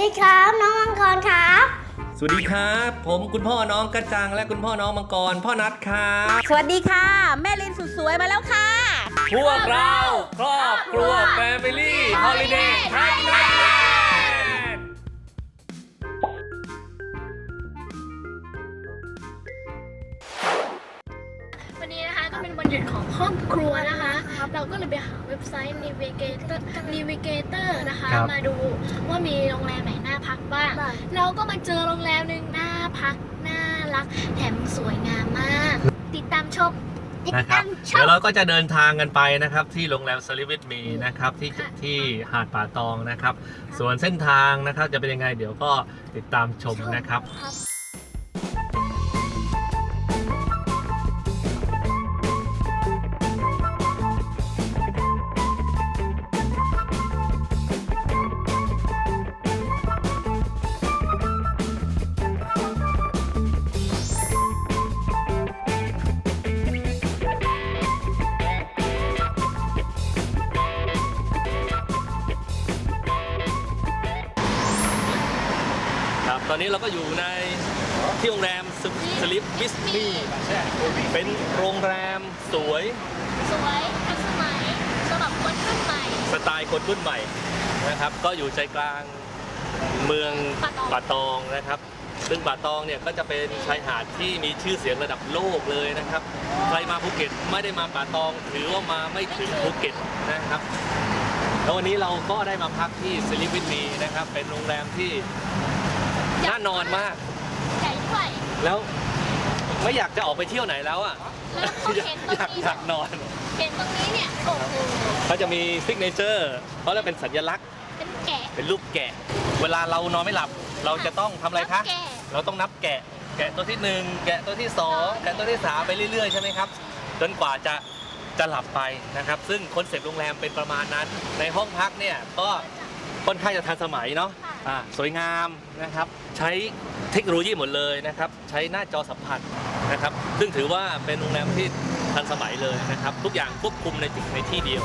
ดีครับ น้องมังกรครับ สวัสดีครับ ผมคุณพ่อน้องกระจังและคุณพ่อน้องมังกร พ่อนัดครับสวัสดีค่ะ แม่ลินสุดสวยมาแล้วค่ะ พวกเราครอบครัวแฟมิลี่ฮอลิเดย์ไทยแลน เลยไปหาเว็บไซต์ Navigator Navigator นะคะมาดูว่ามีโรงแรมไหนน่าพักบ้าง เราก็มาเจอโรงแรมหนึ่งน่าพัก น่ารัก แถมสวยงามมาก ติดตามชม ติดนะครัตาบมชเดี๋ยมวเราก็จะเดินทางกันไปนะครับ ที่โรงแรมสลิวิตมีนะครับที่ค่ะ ที่หาดป่าตองนะครับ ส่วนเส้นทางนะครับจะเป็นยังไงเดี๋ยวก็ติดตามชมนะครับ ครับ อนนี้เราก็อยู่ในที่โรงแรมสลิปวิสมีเป็นโรงแรมสวย สวยทันสมัยสำหรับคนรุ่นใหม่ สไตล์คนรุ่นใหม่นะครับ ก็อยู่ใจกลางเมืองป่าตองป่าตองนะครับ ซึ่งป่าตองเนี่ยก็จะเป็นชายหาดที่มีชื่อเสียงระดับโลกเลยนะครับ ใครมาภูเก็ตไม่ได้มาป่าตองถือว่ามาไม่ถึงภูเก็ตนะครับแล้ววันนี้เราก็ได้มาพักที่สลิปวิทมีนะครับ เป็นโรงแรมที่ น่านอนมาก ใหญ่ด้วย แล้วไม่อยากจะออกไปเที่ยวไหนแล้วอะแล้วพออยากเห็นตรงอยากนี้อยากนอนเห็นตรงนี้เนี่ย โอ้โห เขาจะมีซิกเนเจอร์เขาเรียกเป็นสัญลักษณ์ เป็นแกะ เป็นรูปแกะ เวลาเรานอนไม่หลับ เราจะต้องทำอะไรคะแกะ เราต้องนับแกะ แกะตัวที่หนึ่งแกะตัวที่สองแกะตัวที่สามไปเรื่อยๆใช่ไหมครับ จนกว่าจะจะหลับไปนะครับ ซึ่งคอนเซ็ปต์โรงแรมเป็นประมาณนั้น ในห้องพักเนี่ยก็ค่อนข้างจะทันสมัยเนาะ อ่าสวยงามนะครับ ใช้เทคโนโลยีหมดเลยนะครับ ใช้หน้าจอสัมผัสนะครับ ซึ่งถือว่าเป็นโรงแรมที่ทันสมัยเลยนะครับ ทุกอย่างควบคุมในจุดในที่เดียว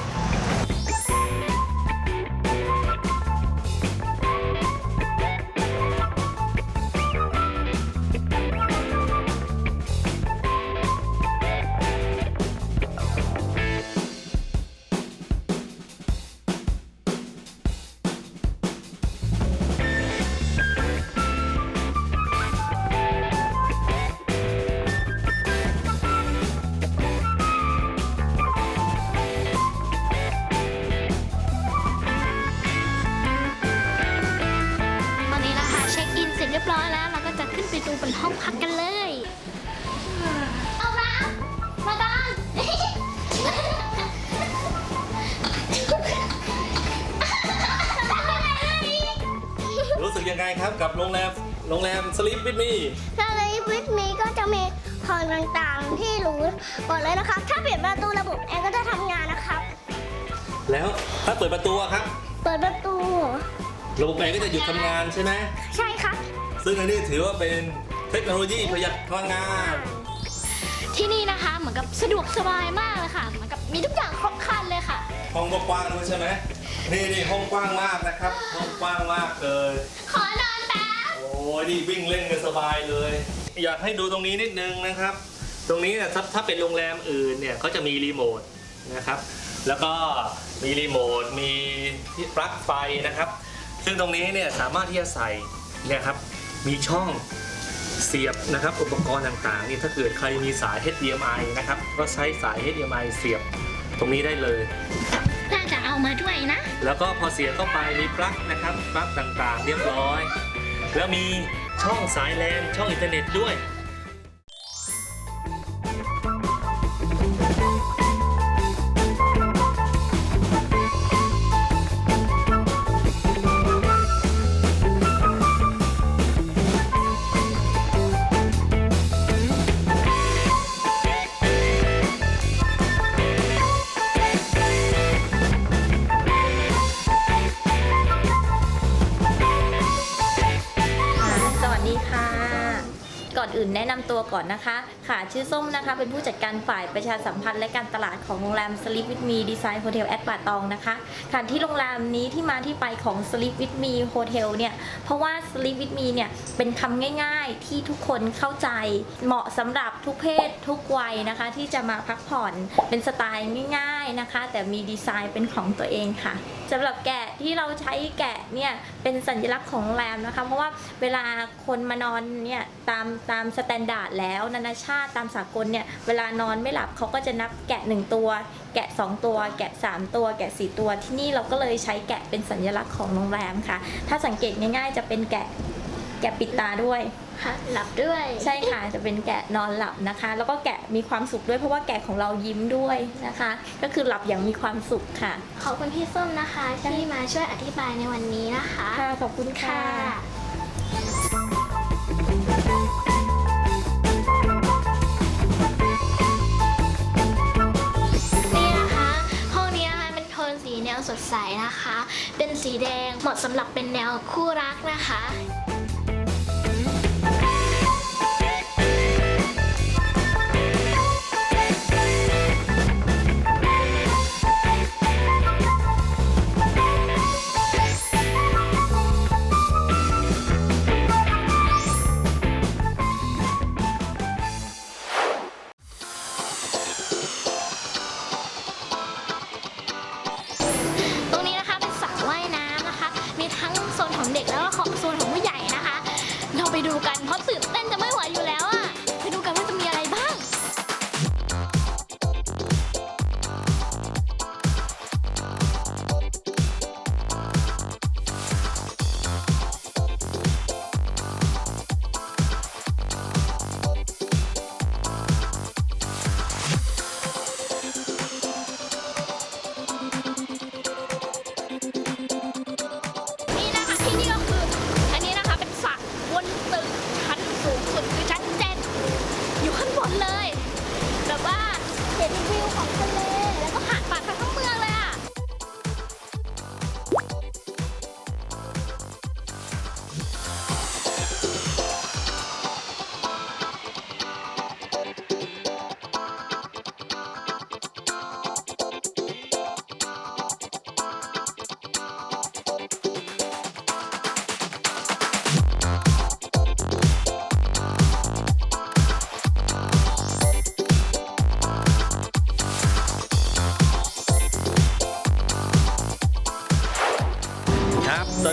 สึกยังไงครับกับโรงแรมโรงแรมสลิปวิดมีถ้าเลยวิทมีก็จะมีของต่างๆที่รู้ก่อนเลยนะครับ ถ้าเปลี่ยนประตูระบบแอร์ก็จะทำงานนะครับ แล้วถ้าเปิดประตูอะครับ เปิดประตู ระบบแอร์ก็จะหยุดทำงานใช่ไหมใช่ครับ ซึ่งอันนี้ถือว่าเป็นเทคโนโลยีประหยัดพลังงาน ที่นี่นะคะเหมือนกับสะดวกสบายมากเลยค่ะ เหมือนกับมีทุกอย่างครบครันเลยค่ะ ห้องก็กว้างด้วยใช่ไหม นี่นี่ห้องกว้างมากนะครับ ห้องกว้างมากเลย ขอนอนแป๊บโอ้ยนี่วิ่งเล่นกันสบายเลย อยากให้ดูตรงนี้นิดนึงนะครับ ตรงนี้เนี่ยถ้าถ้าเป็นโรงแรมอื่นเนี่ยเขาจะมีรีโมทนะครับ แล้วก็มีรีโมท มีที่ปลั๊กไฟนะครับ ซึ่งตรงนี้เนี่ยสามารถที่จะใส่เนี่ยครับ มีช่องเสียบนะครับอุปกรณ์ต่างๆนี่ถ้าเกิดใครมีสาย HDMI นะครับ ก็ใช้สาย HDMI เสียบตรงนี้ได้เลยน่าจะเอา มาด้วยนะ แล้วก็พอเสียบเข้าไปมีปลั๊กนะครับปลั๊กต่างๆ เรียบร้อย แล้วมีช่องสายแลนช่องอินเทอร์เน็ตด้วย ตัวก่อนนะคะค่ะ ชื่อส้มนะคะ เป็นผู้จัดการฝ่ายประชาสัมพันธ์และการตลาดของโรงแรม Sleep with Me Design Hotel at ป่าตองนะคะค่ะที่โรงแรมนี้ที่มาที่ไปของ Sleep with Me Hotel เนี่ยเพราะว่า Sleep with Me เนี่ยเป็นคำง่ายๆที่ทุกคนเข้าใจเหมาะสำหรับทุกเพศทุกวัยนะคะ ที่จะมาพักผ่อนเป็นสไตล์ง่ายๆนะคะ แต่มีดีไซน์เป็นของตัวเองค่ะสำหรับแกะที่เราใช้แกะเนี่ยเป็นสัญลักษณ์ของโรงแรมนะคะ เพราะว่าเวลาคนมานอนเนี่ยตามตามสแตนดาร์ดแล้วนานาชาติตามสากลเนี่ยเวลานอนไม่หลับเขาก็จะนับแกะ 1 ตัว แกะ 2 ตัว แกะ 3 ตัว แกะ 4 ตัว ที่นี่เราก็เลยใช้แกะเป็นสัญลักษณ์ของโรงแรมค่ะ ถ้าสังเกตง่าย ๆ จะเป็นแกะแกะปิดตาด้วยค่ะหลับด้วย ใช่ค่ะ จะเป็นแกะนอนหลับนะคะ แล้วก็แกะมีความสุขด้วยเพราะว่าแกะของเรายิ้มด้วยนะคะ ก็คือหลับอย่างมีความสุขค่ะ ขอบคุณพี่ส้มนะคะที่มาช่วยอธิบายในวันนี้นะคะ ค่ะ ขอบคุณค่ะ สดใสนะคะ เป็นสีแดงเหมาะสำหรับเป็นแนวคู่รักนะคะ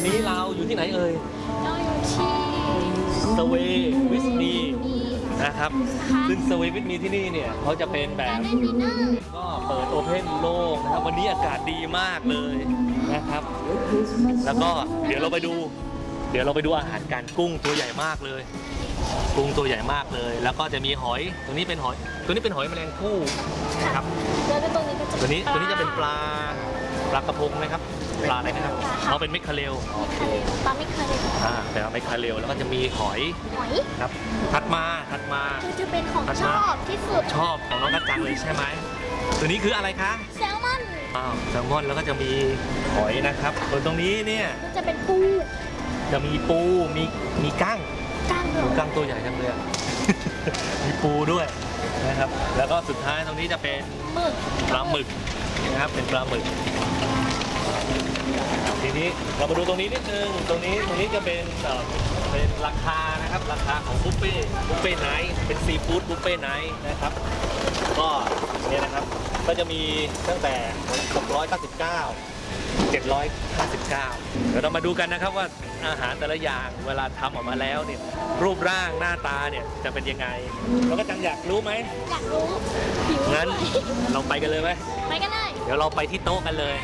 อนนี้เราอยู่ที่ไหนเอ่ยเราอยู่ที่สเววิสมีนะครับซึ่งสเววิสมีที่นี่เนี่ยเขาจะเป็นแบการบเล่นดินเนอร์ก็เปิดโอเพนโล่งนะครับวันนี้อากาศดีมากเลยนะครับ แล้วก็เดี๋ยวเราไปดู เดี๋ยวเราไปดูอาหารการกุ้งตัวใหญ่มากเลยกุ้งตัวใหญ่มากเลย แล้วก็จะมีหอยตัวนี้เป็นหอย ตัวนี้เป็นหอยแมลงภู่นะครับแล้วก็ตรงนี้ก็จะตัวนี้ตัวนี้จะเป็นปลา ปลากระพงนะครับปลาอะไรนะครับเขาเป็นเมคคาเรลมีคาเรลปลาไม่คาเรลอ่าแต่ว่าเมคคาเรลแล้วก็จะมีหอยหอยครับถัดมาถัดมาคือจะเป็นของถัดชมาอบที่สุดชอบของน้องกัจจังเลยใช่ไหมตัวนี้คืออะไรคะแซลมอนอ้าวแซลมอนแล้วก็จะมีหอยนะครับส่วนตรงนี้เนี่ยก็จะเป็นปูจะมีปูมีมีกั้งก้างเดือดูกั้งตัวใหญ่จังเลยอะ มีปูด้วยนะครับ แล้วก็สุดท้ายตรงนี้จะเป็นหมึกปลาหมึก นะครับ เป็นปลาหมึก ทีนี้เรามาดูตรงนี้นิดนึง ตรงนี้ตรงนี้จะเป็นเอ่อเป็นราคานะครับราคาของบุฟเฟ่บุฟเฟ่ไนท์เป็นซีฟู้ดบุฟเฟ่ไนท์นะครับ ก็เนี่ยนะครับก็จะมีตั้งแต่ 699 759 เดี๋ยวเรามาดูกันนะครับว่าอาหารแต่ละอย่างเวลาทำออกมาแล้วเนี่ยรูปร่างหน้าตาเนี่ยจะเป็นยังไงแล้วก็จังอยากรู้ไหม อยากรู้หิวงั้นด้วยเราไปกันเลยไหม ไปกันเลย เดี๋ยวเราไปที่โต๊ะกันเลย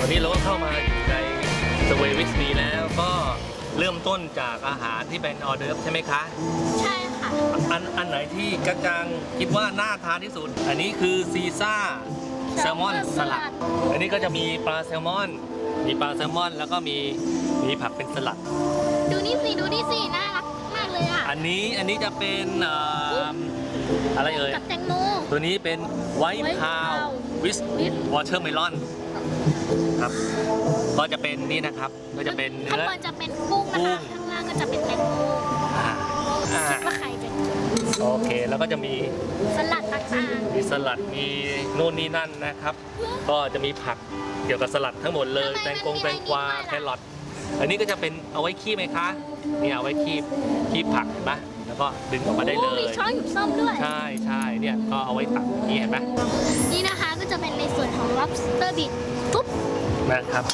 เราก็เข้ามาอยู่ในสเววิสมีแล้วก็เริ่มต้นจากอาหารที่เป็นออเดิร์ฟใช่ไหมคะ ใช่ค่ะ อันอันไหนที่กัจจังคิดว่าน่าทานที่สุด อันนี้คือซีซ่าแซลมอนสลัด อันนี้ก็จะมีปลาแซลมอน มีปลาแซลมอน แล้วก็มีมีผักเป็นสลัด ดูนี่สิ ดูนี่สิ น่ารักมากเลยอะอันนี้อันนี้จะเป็นเอ่ออะไรเอ่ย กับแตงโม ตัวนี้เป็นไวท์ White พาว Cow วิส with วอเ e อร์เมลอน ครับ ก็จะเป็นนี่นะครับ ก็จะเป็นข้างเนื้อ บนจะเป็นกุ้งนะกุ้คะง ข้างล่างก็จะเป็นแตงโมอ่าอ่าคิดว่าใครเป็นโอเค แล้วก็จะมีสลัดต่างมีสลัด มีโน่นนี่นั่นนะครับ ก็จะมีผักเกี่ยวกับสลัดทั้งหมดเลย แตงกงแตงกวาแครอท อันนี้ก็จะเป็นเอาไว้คีบไหมคะเนี่ยเอาไว้คีบคีบผักเห็นปะแล้ว ก็ดึงออกมาได้เลโอ้มียช้อนกับส้อมด้วย ใช่ใช่เนี่ยก็เอาไว้ตักนี่เห็นไหมนี่นะคะก็จะเป็นในส่วนของ lobster bit ปุ๊บนะครับ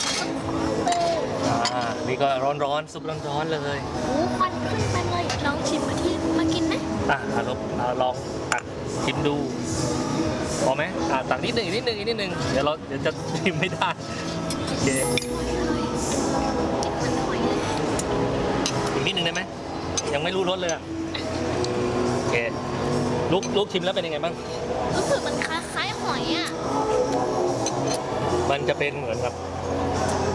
เอออ่านี่ก็ร้อนๆซุปร้อนๆเลยโอ้ควันขึ้นไปเลยลองชิมมาที่มากินไหมอะอะลองอะลองตักชิมดูพอไหมอะตักนิดหนึ่งอีกนิดหนึ่งอีกนิดหนึ่งเดี๋ยวเราเดี๋ยวจะชิมไม่ได้โอเคมันหอยเลยอีกนิดหนึ่งได้ไหมยังไม่รู้รสเลยอะโอเค ลูกลูกชิมแล้วเป็นยังไงบ้าง รู้สึกมันคล้ายๆหอยอะ มันจะเป็นเหมือนกับ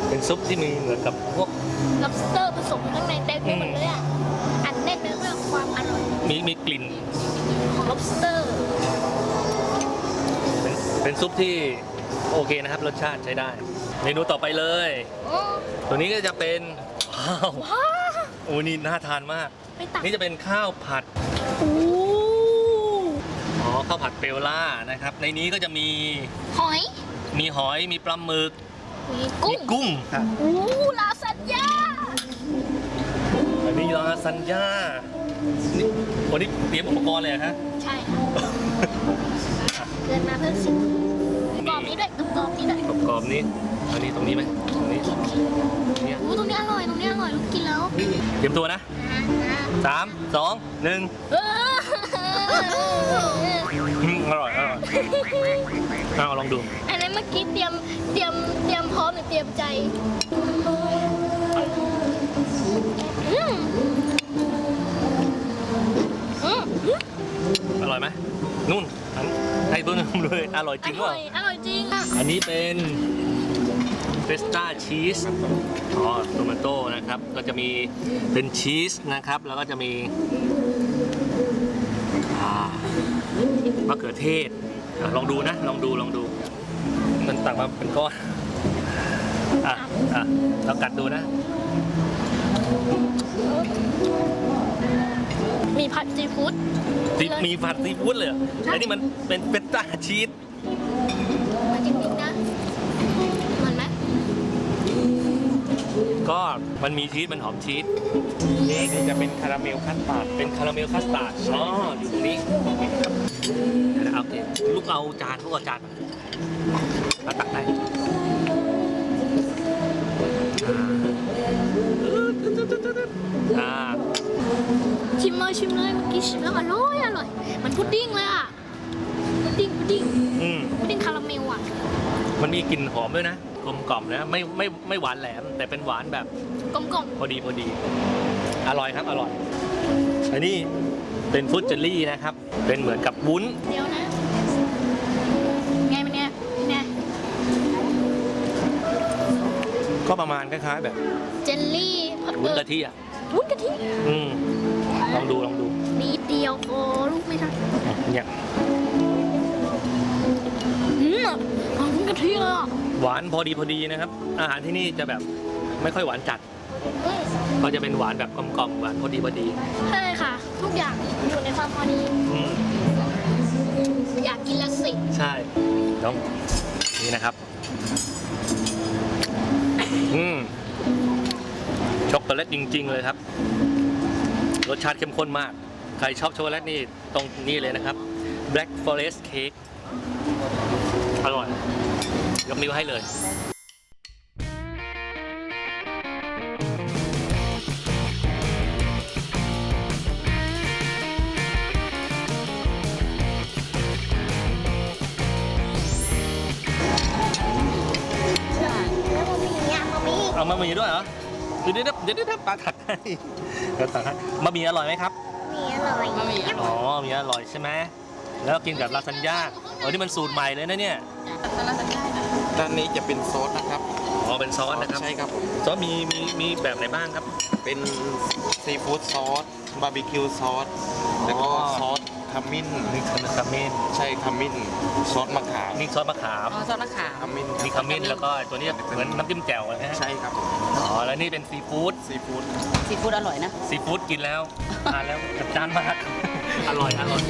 เป็นซุปที่มีเหมือนกับพวก lobster ผสมข้างในเต็มไปหมดเลยอะ อันแน่นไปด้วยความอร่อยมีมีกลิ่น ของ lobster เป็นเป็นซุปที่โอเคนะครับ รสชาติใช้ได้ เมนูต่อไปเลย โอ้ตัวนี้ก็จะเป็นว้าวว้าโอ้นี่น่าทานมากไปตักนี่จะเป็นข้าวผัดโอ้อ๋อ ข้าวผัดเปลล่านะครับ ในนี้ก็จะมีหอยมีหอยมีปลาหมึกมีกุ้มีงกุ้งครับโอ้ลาซานญ่าอันนี้ลาซานญ่านี่วันนี้เตรียมอุปกรณ์เลยเหรอฮะ ใช่ค่ะเกินมาเพื่อชิมกรอบนี้ด้วยกรอบนี้ด้วยกรอบๆนี้อันนี้ตรงนี้ไหมตรงนี้เนี่ยโอ้ตรงนี้อร่อยตรงนี้อร่อยลูกกินแล้วเตรียมตัวนะอ่าอ่าสามสองหนึ่งเออ อืมอร่อย อร่อยเอาลองดู อันนั้นเมื่อกี้เตรียมเตรียมเตรียมพร้อมหรือเตรียมใจอืมอืมอร่อยไหมนุ่นอันให้ตัวนึงเลยอร่อยจอริงร่ว่าอยอร่อยจริงอะอันนี้เป็นเฟสต้าชีสอ๋อโตมาโต้นะครับ ก็จะมีเป็นชีสนะครับ แล้วก็จะมีอ่า มะเขือเทศอะลองดูนะ ลองดูลองดู มันตักมาเป็นก้อนอะอะเรากัดดูนะ มีผัดซีฟู้ดซีมีผัดซีฟู้ดเลยเหรออันนี้มันเป็นเฟสต้าชีส ก็มันมีชีสมันหอมชีสนี่นี่จะเป็นคาราเมลคัสตาร์ดเป็นคาราเมลคัสตาร์ดอ๋ออยู่ตรงนี้เดี๋ยวนะเอาโอเคลูกเอาจานลูกเอาจานมาตักได้อ่าชิมเลยชิมเลยเมื่อกี้ชิมแล้วอร่อยอร่อยเหมันพุดดิ้งเลยอะพุดดิ้งพุดดิ้งอืมพุดดิ้งคาราเมลอะมันมีกลิ่นหอมด้วยนะ กลมกล่อมนะไม่ไม่ไม่หวานแหลม แต่เป็นหวานแบบกลมพอดีพอดี อร่อยครับอร่อย อันนี้เป็นฟรุตเจลลี่นะครับ เป็นเหมือนกับวุ้น ๆเดี๋ยวนะ ไงมันเนี่ยเนี่ยก็ประมาณคล้ายๆแบบเจลลี่ผักวุ้นเออกะทิอะวุ้นกะทิอืมลองดูลองดูนิดเดียวโอ้ลูกไม่ทันเนี่ยอืมอะเอาวุ้นกะทิเลยอะ หวานพอดีพอดีนะครับ อาหารที่นี่จะแบบไม่ค่อยหวานจัดอืมก็จะเป็นหวานแบบกลมๆหวานพอดีพอดีใช่ค่ะ ทุกอย่างอยู่ในความพอดี อืมอยากกินละสิใช่น้องนี่นะครับ อืมช็อกโกแลตจริง ๆ เลยครับ รสชาติเข้มข้นมาก ใครชอบช็อกโกแลตนี่ตรงนี้เลยนะครับ Black Forest Cake อร่อย ยกนิ้วให้เลยบะหมี่ด้วยเหรอเดี๋ยวเดี๋ยวเดี๋ยวเดี๋ยวปลาตักให้เดี๋ยวตักให้บะหมี่อร่อยไหมครับ มีอร่อยบะหมี่อร่อยอ๋อมีอร่อยใช่ไหมแล้วกินกับลาซานญ่าอ๋อนี่มันสูตรใหม่เลยนะเนี่ย ด้านนี้จะเป็นซอสนะครับอ๋อเป็นซอสนะครับ ใช่ครับผมซอสมีมีมีแบบไหนบ้างครับ เป็นซีฟู้ดซอสบาร์บีคิวซอสแล้วก็อ๋อซอสขมิ้นนี่คือขมิ้นใช่ขมิ้นซอสมะขามนี่ซอสมะขามอ๋อซอสมะขามขมิ้นมีขมิ้นแล้วก็ตัวนี้เหมือนน้ำจิ้มแจ่วนะฮะใช่ครับผมอ๋อแล้วนี่เป็นซีฟู้ดซีฟู้ดซีฟู้ดอร่อยนะซีฟู้ดกินแล้วทานแล้วจัดจ้านมากอร่อยอร่อย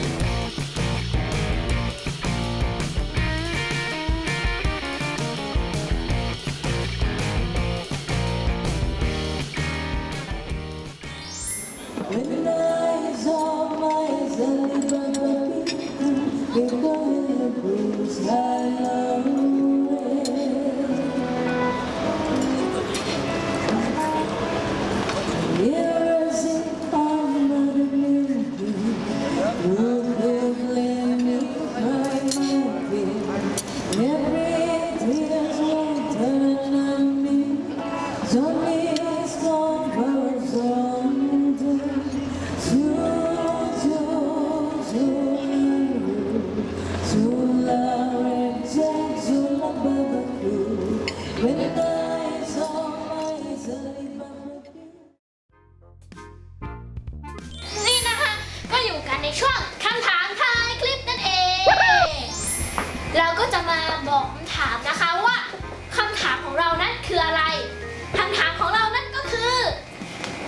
นี่นะคะ ก็อยู่กันในช่วงคำถามท้ายคลิปนั่นเอง เราก็จะมาบอกคำถามนะคะว่าคำถามของเรานั้นคืออะไรคำถามของเรานั้นก็คือ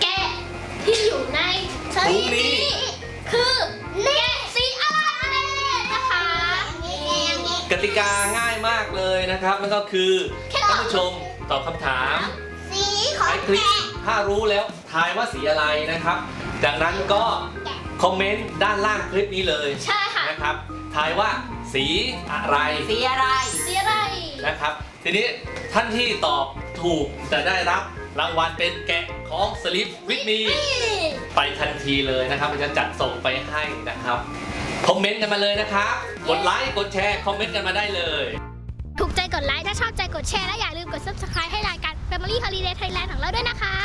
แกะที่อยู่ในสลิปนี้คือแกะสีอะไรนั่นเองนะคะกติกาง่ายมากเลยนะครับนั่นก็คือแค่ตอบท่านผู้ชมตอบคำถามสีของท้ายคลิปแกะถ้ารู้แล้วทายว่าสีอะไรนะครับ จากนั้นก็คอมเมนต์ด้านล่างคลิปนี้เลยใช่ค่ะ นะครับทายว่าสีอะไรสีอะไรสีอะไรนะครับ ทีนี้ท่านที่ตอบถูกจะได้รับรางวัลเป็นแกะของสลิปวิทมีไปทันทีเลยนะครับมันจะจัดส่งไปให้นะครับคอมเมนต์กันมาเลยนะครับ กดไลค์กดแชร์คอมเมนต์กันมาได้เลย ถูกใจกดไลค์ถ้าชอบใจกดแชร์และอย่าลืมกด subscribe ให้รายการ Family Holiday Thailand ของเราด้วยนะคะ